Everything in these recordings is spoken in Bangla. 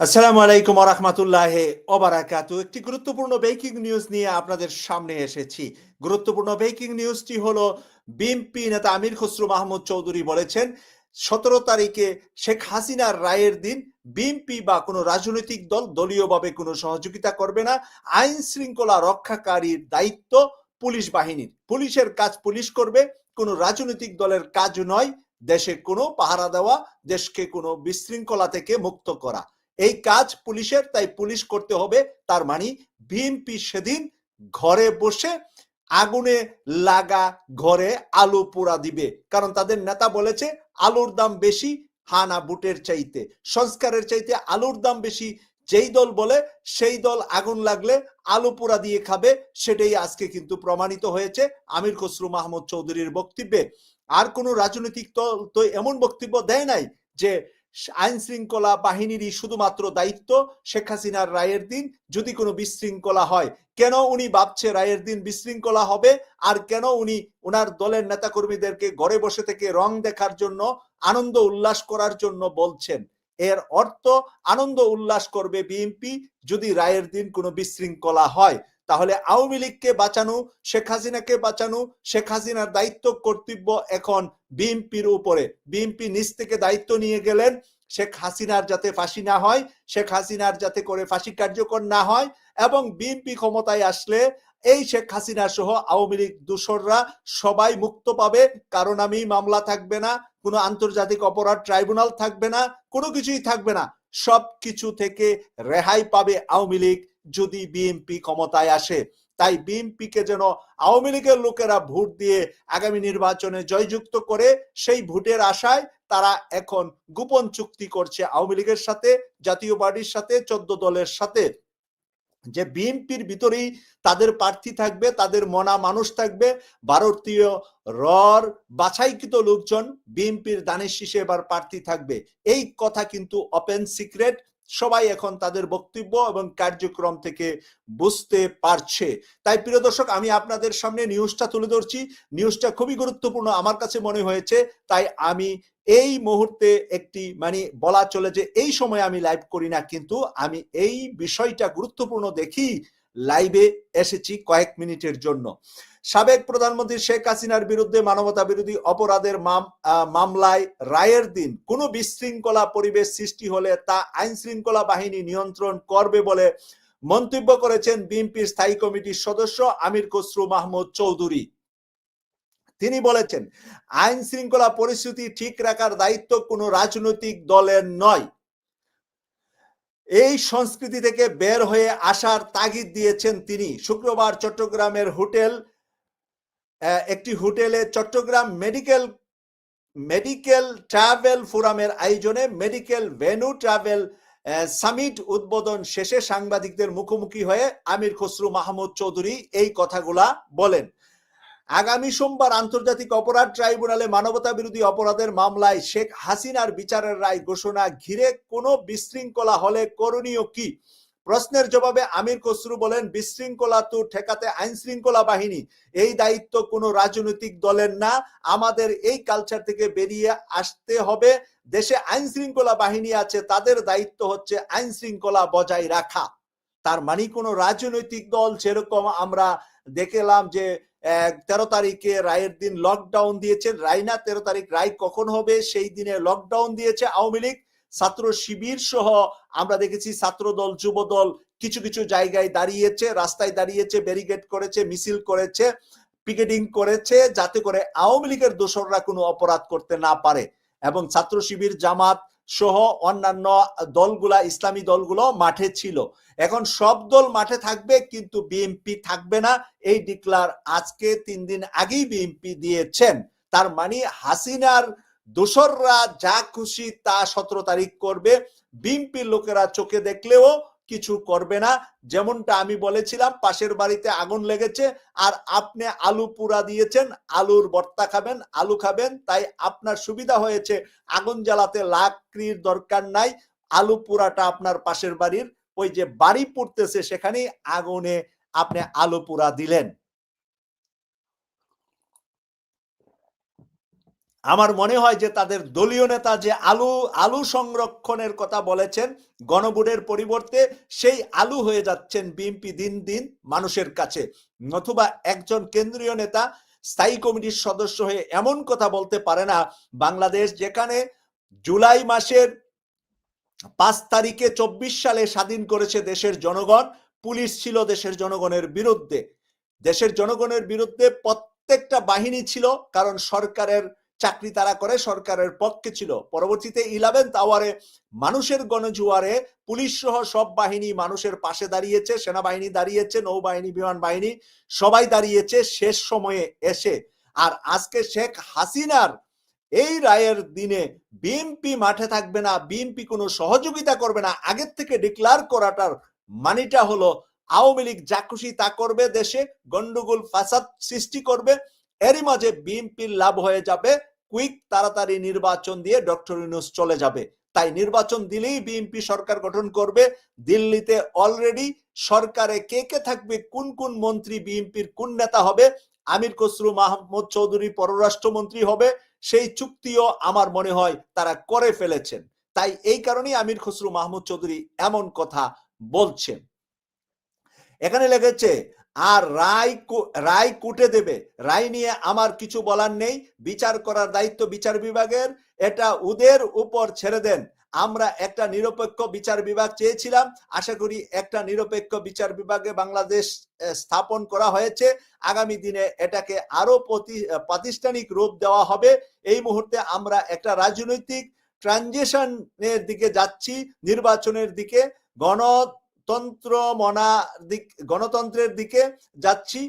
আসসালামু আলাইকুম রহমতুল্লাহ ওবারাকাত একটি গুরুত্বপূর্ণ ব্রেকিং নিউজ নিয়ে আপনাদের সামনে এসেছি। গুরুত্বপূর্ণ ব্রেকিং নিউজটি হলো বিএনপি নেতা আমির খসরু মাহমুদ চৌধুরী বলেছেন, সতেরো তারিখে শেখ হাসিনার রায়ের দিন বিএনপি বা কোনো রাজনৈতিক দল দলীয়ভাবে কোনো সহযোগিতা করবে না। আইন শৃঙ্খলা রক্ষাকারীর দায়িত্ব পুলিশ বাহিনীর। পুলিশের কাজ পুলিশ করবে, কোনো রাজনৈতিক দলের কাজ নয়। দেশে কোনো পাহারা দেওয়া, দেশকে কোনো বিশৃঙ্খলা থেকে মুক্ত করা। এই কাজ পুলিশের, তাই পুলিশ করতে হবে তার মানে। বিএনপি সেদিন ঘরে বসে আগুনে লাগা ঘরে আলু পোড়া দিবে। কারণ তাদের নেতা বলেছে, আলুর দাম বেশি, হানা বুটের চাইতে। সংস্কারের চাইতে আলুর দাম বেশি। যেই দল বলে, সেই দল আগুন লাগলে আলু পোড়া দিয়ে খাবে, সেটাই আজকে কিন্তু প্রমাণিত হয়েছে আমির খসরু মাহমুদ চৌধুরীর বক্তব্যে। আর কোন রাজনৈতিক দল তো এমন বক্তব্য দেয় নাই যে আইন শৃঙ্খলা বাহিনীরই শুধুমাত্র দায়িত্ব শেখ হাসিনার রায়ের দিন। যদি কোনো বিশৃঙ্খলা হয়, কেন উনি ভাবছে রায়ের দিন বিশৃঙ্খলা হবে? আর কেন উনি ওনার দলের নেতাকর্মীদেরকে ঘরে বসে থেকে রং দেখার জন্য, আনন্দ উল্লাস করার জন্য বলছেন? এর অর্থ, আনন্দ উল্লাস করবে বিএনপি যদি রায়ের দিন কোনো বিশৃঙ্খলা হয়। তাহলে আওয়ামী লীগকে বাঁচানো, শেখ হাসিনাকে বাঁচানো, শেখ হাসিনার দায়িত্ব কর্তব্য এখন বিএনপির উপরে। বিএনপি নিজ থেকে দায়িত্ব নিয়ে গেলেন শেখ হাসিনার যাতে ফাঁসি না হয়, শেখ হাসিনার যাতে করে ফাঁসি কার্যকর না হয় এবং বিএনপি ক্ষমতায় আসলে এই শেখ হাসিনা সহ আওয়ামী লীগ দূষররা সবাই মুক্ত পাবে। কারণ আমি মামলা থাকবে না, কোনো আন্তর্জাতিক অপরাধ ট্রাইব্যুনাল থাকবে না, কোনো কিছুই থাকবে না। সব কিছু থেকে রেহাই পাবে আওয়ামী লীগ যদি বিএনপি ক্ষমতায় আসে। তাই বিএনপিকে যেন আওয়ামী লীগের লোকেরা ভোট দিয়ে আগামী নির্বাচনে জয়যুক্ত করে সেই ভোটের আশায় তারা এখন গোপন চুক্তি করছে আওয়ামী লীগের সাথে, জাতীয় পার্টির সাথে, চোদ্দ দলের সাথে। যে বিএনপির ভিতরেই তাদের প্রার্থী থাকবে, তাদের মনা মানুষ থাকবে, ভারতীয় রর বাছাইকৃত লোকজন বিএনপির দানের শীষে এবার প্রার্থী থাকবে। এই কথা কিন্তু ওপেন সিক্রেট সবাই এখন তাদের বক্তব্য এবং কার্যক্রম থেকে বুঝতে পারছে। তাই প্রিয় দর্শক, আমি আপনাদের সামনে নিউজটা তুলে ধরছি। নিউজটা খুবই গুরুত্বপূর্ণ, আমার কাছে মনে হয়েছে, তাই আমি এই মুহূর্তে একটি মানে বলা চলে যে এই সময় আমি লাইভ করি না, কিন্তু আমি এই বিষয়টা গুরুত্বপূর্ণ দেখি লাইভে এসেছি কয়েক মিনিটের জন্য। সাবেক প্রধানমন্ত্রী শেখ হাসিনার বিরুদ্ধে মানবতা বিরোধী অপরাধের মামলায় রায়ের দিন কোনো বিশৃঙ্খলা পরিবেশ সৃষ্টি হলে তা আইন শৃঙ্খলা বাহিনী নিয়ন্ত্রণ করবে বলে মন্তব্য করেছেন বিএনপির স্থায়ী কমিটির সদস্য আমির খসরু মাহমুদ চৌধুরী। তিনি বলেছেন, আইন শৃঙ্খলা পরিস্থিতি ঠিক রাখার দায়িত্ব কোনো রাজনৈতিক দলের নয়। এই সংস্কৃতি থেকে বের হয়ে আসার তাগিদ দিয়েছেন তিনি। শুক্রবার চট্টগ্রামের হোটেল একটি হোটেলে চট্টগ্রাম মেডিকেল মেডিকেল ট্রাভেল ফোরামের আয়োজনে মেডিকেল ভেনু ট্রাভেল সামিট উদ্বোধন শেষে সাংবাদিকদের মুখোমুখি হয়ে আমির খসরু মাহমুদ চৌধুরী এই কথাগুলা বলেন। আগামী সোমবার আন্তর্জাতিক অপরাধ ট্রাইব্যুনালে মানবতা বিরোধী অপরাধের মামলায় শেখ হাসিনার বিচারের রায় ঘোষণা ঘিরে কোনো বিশৃঙ্খলা হলে করণীয় কি? প্রশ্নের জবাবে আমির খসরু বলেন, বিশৃঙ্খলা তো ঠেকাতে আইন শৃঙ্খলা বাহিনী। এই দায়িত্ব কোনো রাজনৈতিক দলের না। আমাদের এই কালচার থেকে বেরিয়ে আসতে হবে। দেশে আইন শৃঙ্খলা বাহিনী আছে, তাদের দায়িত্ব হচ্ছে আইন শৃঙ্খলা বজায় রাখা। তার মানে কোনো রাজনৈতিক দল সেরকম আমরা দেখলাম যে তেরো তারিখে রায়ের দিন লকডাউন দিয়েছেন রায় না তেরো তারিখ রায় কখন হবে? সেই দিনে লকডাউন দিয়েছে আওয়ামী লীগ। ছাত্র শিবির সহ আমরা দেখেছি ছাত্র দল, যুব দল কিছু কিছু জায়গায় দাঁড়িয়েছে, রাস্তায় দাঁড়িয়েছে ব্যারিকেড করেছে, মিছিল করেছে পিকেটিং করেছে, যাতে করে আওয়ামী লীগের দোসররা কোনো অপরাধ করতে না পারে। এবং ছাত্র শিবির জামাত সহ অন্যান্য দলগুলা, ইসলামী দলগুলো মাঠে ছিল। এখন সব দল মাঠে থাকবে, কিন্তু বিএমপি থাকবে না। এই ডিক্লার আজকে তিন দিন আগেই বিএমপি দিয়েছেন। তার মানে হাসিনার দোসররা যা খুশি তা সতেরো তারিখ করবে। বিএমপির লোকেরা চোখে দেখলেও কিছু করবে না, যেমনটা আমি বলেছিলাম, পাশের বাড়িতে আগুন লেগেছে, আর আপনি আলু পুরা দিয়েছেন, আলুর বর্তা খাবেন, আলু খাবেন, তাই আপনার সুবিধা হয়েছে, আগুন জ্বালাতে লাকড়ির দরকার নাই, আলু পুরাটা আপনার পাশের বাড়ির, ওই যে বাড়ি পুড়তেছে সেখানেই আগুনে আপনি আলু পুরা দিলেন। আমার মনে হয় যে তাদের দলীয় নেতা যে আলু আলু সংরক্ষণের কথা বলেছেন, গণভোটের পরিবর্তে সেই আলু হয়ে যাচ্ছেন বিএনপি দিন দিন মানুষের কাছে। নতুবা একজন কেন্দ্রীয় নেতা স্থায়ী কমিটির সদস্য হয়ে এমন কথা বলতে পারে না। বাংলাদেশ যেখানে জুলাই মাসের পাঁচ তারিখে চব্বিশ সালে স্বাধীন করেছে দেশের জনগণ, পুলিশ ছিল দেশের জনগণের বিরুদ্ধে। দেশের জনগণের বিরুদ্ধে প্রত্যেকটা বাহিনী ছিল, কারণ সরকারের চাকরি তারা করে সরকারের পক্ষে ছিল। পরবর্তীতে ইলেভেন্থ আওয়ারে মানুষের গণজুয়ারে পুলিশ সহ সব বাহিনী মানুষের পাশে দাঁড়িয়েছে, সেনাবাহিনী দাঁড়িয়েছে, নৌবাহিনী, বিমান বাহিনী সবাই দাঁড়িয়েছে শেষ সময়ে এসে। আর আজকে শেখ হাসিনার এই রায়ের দিনে বিএনপি মাঠে থাকবে না, বিএনপি কোনো সহযোগিতা করবে না। আগের থেকে ডিক্লার করাটার মানিটা হলো আওয়ামী লীগ যা খুশি তা করবে, দেশে গন্ডগোল, ফাসাদ সৃষ্টি করবে, এরই মাঝে বিএনপির লাভ হয়ে যাবে। কুইক তাড়াতাড়ি নির্বাচন দিয়ে ডক্টর ইউনুস চলে যাবে। তাই নির্বাচন দিলেই বিএনপি সরকার গঠন করবে। দিল্লিতে অলরেডি সরকারে কে কে থাকবে, কোন কোন মন্ত্রী বিএনপির কোন নেতা হবে, আমির খসরু, মাহমুদ চৌধুরী পররাষ্ট্রমন্ত্রী হবে, সেই চুক্তিও আমার মনে হয় তারা করে ফেলেছেন। তাই এই কারণেই আমির খসরু, মাহমুদ চৌধুরী এমন কথা বলছেন। এখানে লেগেছে আর রায় রায় কুটে দেবে। রায় নিয়ে আমার কিছু বলার নেই। বিচার করার দায়িত্ব বিচার বিভাগের। এটা ওদের উপর ছেড়ে দেন। আমরা একটা নিরপেক্ষ বিচার বিভাগ চেয়েছিলাম। আশা করি একটা নিরপেক্ষ বিচার বিভাগে বাংলাদেশ স্থাপন করা হয়েছে। আগামী দিনে এটাকে আরও প্রাতিষ্ঠানিক রূপ দেওয়া হবে। এই মুহূর্তে আমরা একটা রাজনৈতিক ট্রানজিশনের দিকে যাচ্ছি। নির্বাচনের দিকে গণ তন্ত্র মনা দিক, গণতন্ত্রের দিকে যাচ্ছি।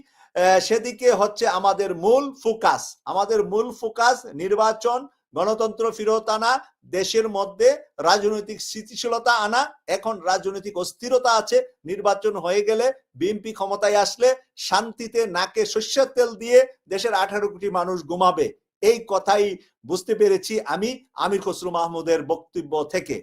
সেদিকে হচ্ছে আমাদের মূল ফোকাস। আমাদের মূল ফোকাস নির্বাচন, গণতন্ত্র ফিরত আনা, দেশের মধ্যে রাজনৈতিক স্থিতিশীলতা আনা। এখন রাজনৈতিক অস্থিরতা আছে। নির্বাচন হয়ে গেলে বিএনপি ক্ষমতায় আসলে শান্তিতে নাকে শস্যের তেল দিয়ে দেশের আঠারো কোটি মানুষ ঘুমাবে। এই কথাই বুঝতে পেরেছি আমি, আমির খসরু মাহমুদের বক্তব্য থেকে।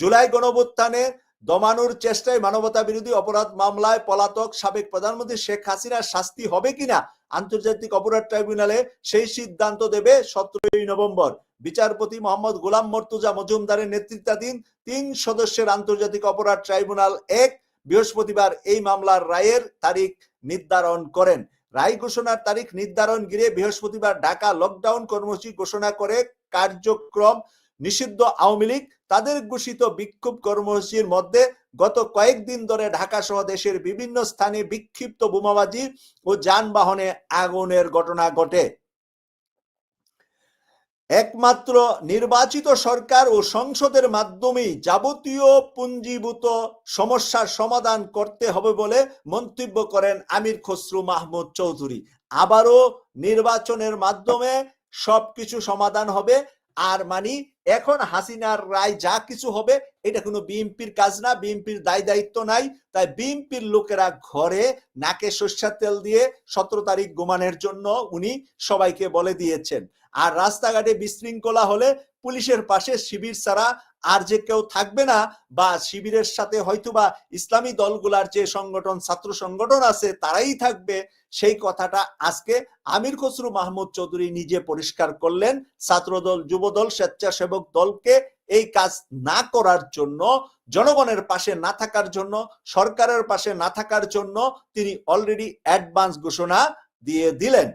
জুলাই গণভুত্থানে দমানোর চেষ্টায় মানবতা বিরোধী অপরাধ মামলায় পলাতক সাবেক প্রধানমন্ত্রী শেখ হাসিনার শাস্তি হবে কিনা আন্তর্জাতিক অপরাধ ট্রাইব্যুনালে সেই সিদ্ধান্ত দেবে সতেরোই নভেম্বর। বিচারপতি মোহাম্মদ গোলাম মর্তুজা মজুমদারের নেতৃত্বাধীন তিন সদস্যের আন্তর্জাতিক অপরাধ ট্রাইব্যুনাল এক বৃহস্পতিবার এই মামলার রায়ের তারিখ নির্ধারণ করেন। রায় ঘোষণার তারিখ নির্ধারণ ঘিরে বৃহস্পতিবার ঢাকা লকডাউন কর্মসূচি ঘোষণা করে কার্যক্রম নিষিদ্ধ আওয়ামী লীগ তাদের ঘোষিত বিক্ষোভ কর্মসূচির মধ্যে গত কয়েকদিন ধরে ঢাকা সহ দেশের বিভিন্ন স্থানে বিক্ষিপ্ত বোমাবাজি ও যানবাহনে আগুনের ঘটনা ঘটে। একমাত্র নির্বাচিত সরকার ও সংসদের মাধ্যমেই যাবতীয় পুঞ্জীভূত সমস্যার সমাধান করতে হবে বলে মন্তব্য করেন আমির খসরু মাহমুদ চৌধুরী। আবারও নির্বাচনের মাধ্যমে সবকিছু সমাধান হবে, আর মানি এখন হাসিনার রায় যা কিছু হবে, এটা কোনো বিএনপির কাজ না, বিএনপির দায় দায়িত্ব নাই। তাই বিএনপির লোকেরা ঘরে নাকে সর্ষার তেল দিয়ে সতেরো তারিখ ঘুমানোর জন্য উনি সবাইকে বলে দিয়েছেন। আর রাস্তাঘাটে বিশৃঙ্খলা হলে পুলিশের পাশে শিবির ছাড়া আর যে কেউ থাকবে না, বা শিবিরের সাথে হয়তোবা ইসলামী দলগুলার যে সংগঠন, ছাত্র সংগঠন আছে, তারাই থাকবে। সেই কথাটা আজকে আমির খসরু মাহমুদ চৌধুরী নিজে পরিষ্কার করলেন। ছাত্রদল, যুবদল, স্বেচ্ছাসেবক দলকে এই কাজ না করার জন্য, জনগণের পাশে না থাকার জন্য, সরকারের পাশে না থাকার জন্য তিনি অলরেডি অ্যাডভান্স ঘোষণা দিয়ে দিলেন।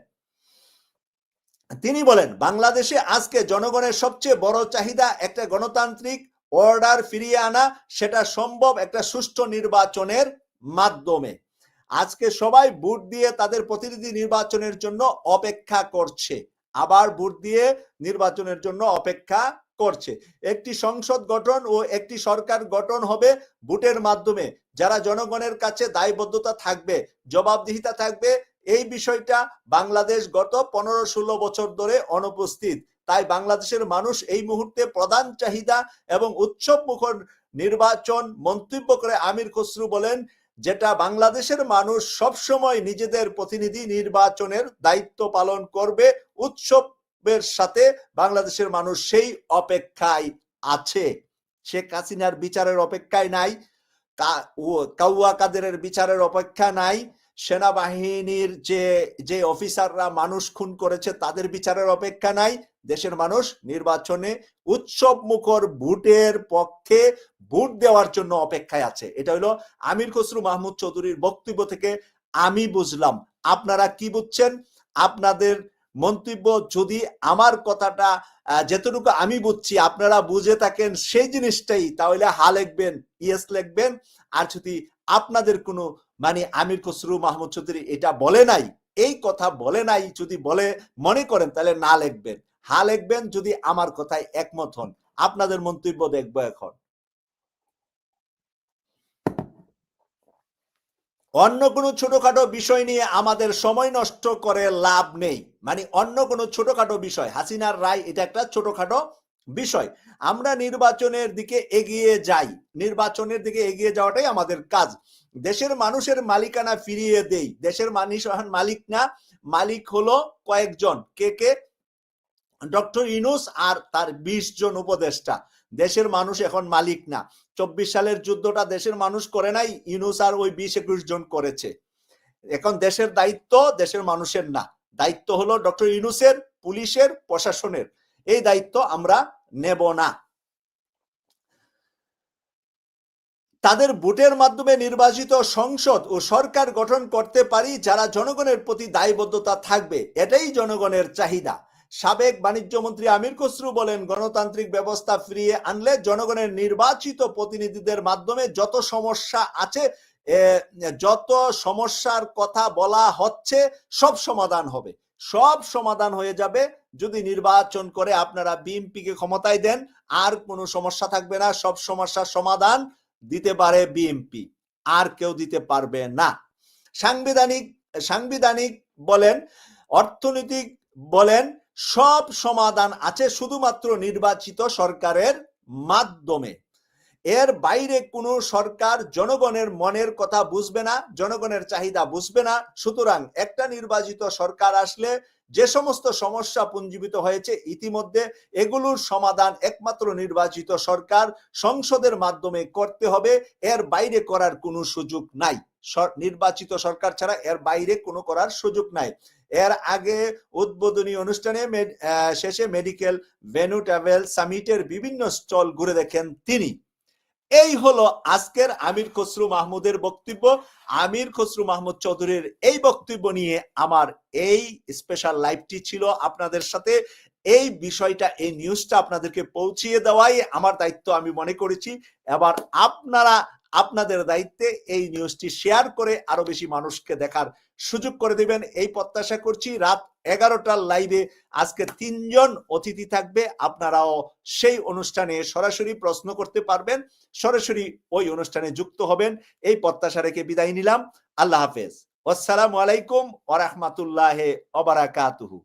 তিনি বলেন, বাংলাদেশে আজকে জনগণের সবচেয়ে বড় চাহিদা একটা গণতান্ত্রিক অর্ডার ফিরিয়ে আনা, সেটা সম্ভব একটা সুষ্ঠু নির্বাচনের মাধ্যমে। আজকে সবাই ভোট দিয়ে তাদের প্রতিনিধি নির্বাচনের জন্য অপেক্ষা করছে। আবার ভোট দিয়ে নির্বাচনের জন্য অপেক্ষা করছে। একটি সংসদ গঠন ও একটি সরকার গঠন হবে ভোটের মাধ্যমে। যারা জনগণের কাছে দায়বদ্ধতা থাকবে, জবাবদিহিতা থাকবে, এই বিষয়টা বাংলাদেশ গত পনেরো ষোলো বছর ধরে অনুপস্থিত। তাই বাংলাদেশের মানুষ এই মুহূর্তে প্রধান চাহিদা এবং উৎসব মুখর নির্বাচন মন্তব্য করে আমির খসরু বলেন, যেটা বাংলাদেশের মানুষ সবসময় নিজেদের প্রতিনিধি নির্বাচনের দায়িত্ব পালন করবে উৎসবের সাথে বাংলাদেশের মানুষ সেই অপেক্ষায় আছে। শেখ হাসিনার বিচারের অপেক্ষায় নাই কাউয়া কাদেরের বিচারের অপেক্ষা নাই, সেনাবাহিনীর যে যে অফিসাররা মানুষ খুন করেছে তাদের বিচারের অপেক্ষা নাই, দেশের মানুষ নির্বাচনে উৎসব মুখর ভোটের পক্ষে ভোট দেওয়ার জন্য অপেক্ষায় আছে। এটা হলো আমির খসরু মাহমুদ চৌধুরীর বক্তব্য থেকে আমি বুঝলাম। আপনারা কি বুঝছেন? আপনাদের মন্তব্য যদি আমার কথাটা যেতটুকু আমি বুঝছি, আপনারা বুঝে থাকেন সেই জিনিসটাই, তাহলে হা লিখবেন, ইয়েস লিখবেন। আর যদি আপনাদের কোনো মানে আমির খসরু, মাহমুদ চৌধুরী এটা বলে নাই, এই কথা বলে নাই, যদি বলে, মনে করেন, তাহলে না লিখবেন। হা লিখবেন যদি আমার কথায় একমত হন। আপনাদের মন্তব্য দেখব এখন। অন্য কোনো ছোটখাটো বিষয় নিয়ে আমাদের সময় নষ্ট করে লাভ নেই। মানে অন্য কোনো ছোটখাটো বিষয়, হাসিনার রায় এটা একটা ছোটখাটো বিষয়। আমরা নির্বাচনের দিকে এগিয়ে যাই। নির্বাচনের দিকে এগিয়ে যাওয়াটাই আমাদের কাজ। দেশের মানুষের মালিকানা ফিরিয়ে দেই। দেশের মানুষ মালিক না, মালিক হলো কয়েকজন। কে কে? ডক্টর ইনুস আর তার বিশ জন উপদেষ্টা। দেশের মানুষ এখন মালিক না। চব্বিশ সালের যুদ্ধটা দেশের মানুষ করে নাই ইনুস আর ওই বিশ একুশ জন করেছে। এখন দেশের দায়িত্ব দেশের মানুষের না। দায়িত্ব হলো ডক্টর ইনুসের পুলিশের, প্রশাসনের। এই দায়িত্ব আমরা নেব না। তাদের ভোটের মাধ্যমে নির্বাচিত সংসদ ও সরকার গঠন করতে পারি যারা জনগণের প্রতি দায়বদ্ধতা থাকবে, এটাই জনগণের চাহিদা। সাবেক বাণিজ্য মন্ত্রী আমির খসরু বলেন, গণতান্ত্রিক ব্যবস্থা ফিরিয়ে আনলে জনগণের নির্বাচিত প্রতিনিধিদের মাধ্যমে যত সমস্যা আছে যত সমস্যার কথা বলা হচ্ছে, সব সমাধান হবে। সব সমাধান হয়ে যাবে যদি নির্বাচন করে আপনারা বিএনপিকে ক্ষমতায় দেন, আর কোনো সমস্যা থাকবে না, সব সমস্যার সমাধান দিতে পারে বিএনপি, আর কেউ দিতে পারবে না। সাংবিধানিক সাংবিধানিক বলেন, অর্থনৈতিক বলেন সব সমাধান আছে শুধুমাত্র নির্বাচিত সরকারের মাধ্যমে। এর বাইরে কোনো সরকার জনগণের মনের কথা বুঝবে না, জনগণের চাহিদা বুঝবে না। সুতরাং একটা নির্বাচিত সরকার আসলে যে সমস্ত সমস্যা পুঞ্জীবিত হয়েছে ইতিমধ্যে এগুলোর সমাধান একমাত্র নির্বাচিত সরকার সংসদের মাধ্যমে করতে হবে। এর বাইরে করার কোনো সুযোগ নাই। নির্বাচিত সরকার ছাড়া এর বাইরে কোনো করার সুযোগ নাই। এর আগে উদ্বোধনী অনুষ্ঠানে শেষে মেডিকেল ভেনু ট্রাভেল সামিটের বিভিন্ন স্টল ঘুরে দেখেন তিনি। এই হলো আজকের আমির খসরু মাহমুদের বক্তব্য। আমির খসরু মাহমুদ চৌধুরীর এই বক্তব্য নিয়ে আমার এই স্পেশাল লাইভটি ছিল আপনাদের সাথে। এই বিষয়টা, এই নিউজটা আপনাদেরকে পৌঁছিয়ে দেওয়াই আমার দায়িত্ব আমি মনে করেছি। এবার আপনারা আপনাদের দায়িত্বে এই নিউজটি শেয়ার করে আরও বেশি মানুষকে দেখার সুযোগ করে দিবেন। এই প্রত্যাশা করছি রাত এগারোটার লাইভে আজকে তিনজন অতিথি থাকবে। আপনারাও সেই অনুষ্ঠানে সরাসরি প্রশ্ন করতে পারবেন। সরাসরি ওই অনুষ্ঠানে যুক্ত হবেন। এই প্রত্যাশা রেখে বিদায় নিলাম। আল্লাহ হাফেজ। আসসালামু আলাইকুম ওরহমাতুল্লাহ অবারাকাতুহু